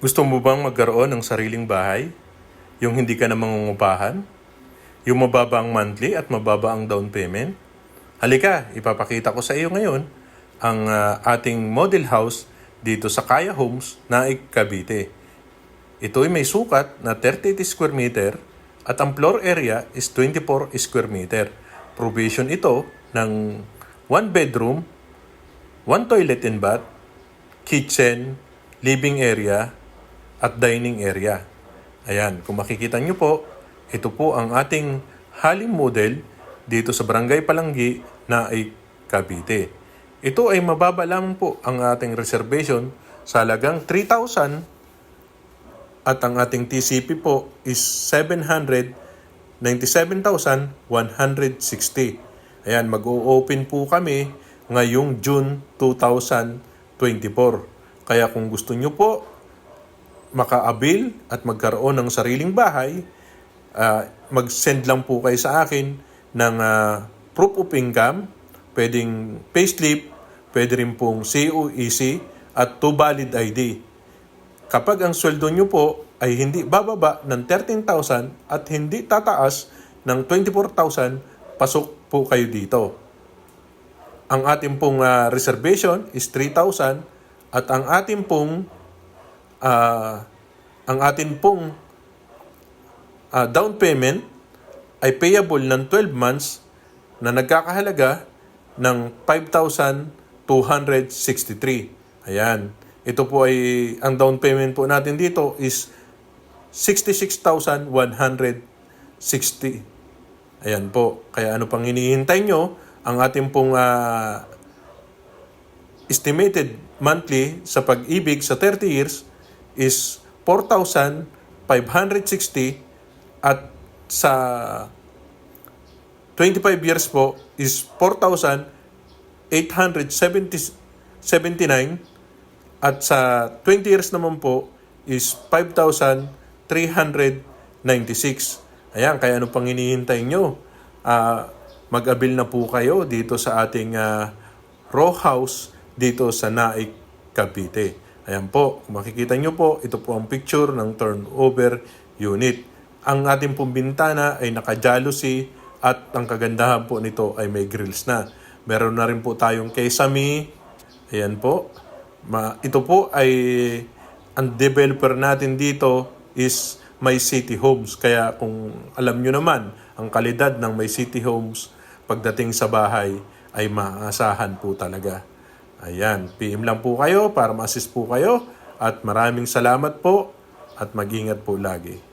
Gusto mo bang magkaroon ng sariling bahay? Yung hindi ka na mangungupahan? Yung mababa ang monthly at mababa ang down payment? Halika, ipapakita ko sa iyo ngayon ang ah, ating model house dito sa Kaya Homes na Cavite. Ito ay may sukat na 38 square meter at ang floor area is 24 square meter. Provision ito ng one bedroom, one toilet and bath, kitchen, living area, at dining area. Ayan, kung makikita nyo po, ito po ang ating haling model dito sa Barangay Palanggi na ay Cavite. Ito ay mababa lamang po ang ating reservation sa halagang 3,000 at ang ating TCP po is 797,160. Ayan, mag-o-open po kami ngayong June 2024. Kaya kung gusto nyo po maka-avail at magkaroon ng sariling bahay, ah, mag-send lang po kayo sa akin ng ah, proof of income, pwedeng payslip, pwede rin pong COEC at to valid ID. Kapag ang sweldo nyo po ay hindi bababa ng 13,000 at hindi tataas ng 24,000, pasok po kayo dito. Ang ating pong ah, reservation is 3,000 at ang ating pong ah, ang ating pong ah, down payment ay payable ng 12 months na nagkakahalaga ng 5,263. Ayan. Ito po ay, ang down payment po natin dito is 66,160. Ayan po. Kaya ano pang hinihintay nyo? Ang ating pong ah, estimated monthly sa pag-ibig sa 30 years is 4,560 at sa 25 years po is 4,879 at sa 20 years naman po is 5,396. Ayan, kaya ano pang hinihintay nyo? Ah, mag-abil na po kayo dito sa ating ah, row house dito sa Naik, Cavite. Ayan po, kung makikita nyo po, ito po ang picture ng turnover unit. Ang ating pong bintana ay naka-jalousie at ang kagandahan po nito ay may grills na. Meron na rin po tayong kesame. Ayan po. Ma, ito po ay ang developer natin dito is My City Homes. Kaya kung alam nyo naman, ang kalidad ng My City Homes pagdating sa bahay ay maasahan po talaga. Ayan, PM lang po kayo para ma-assist po kayo at maraming salamat po at mag-ingat po lagi.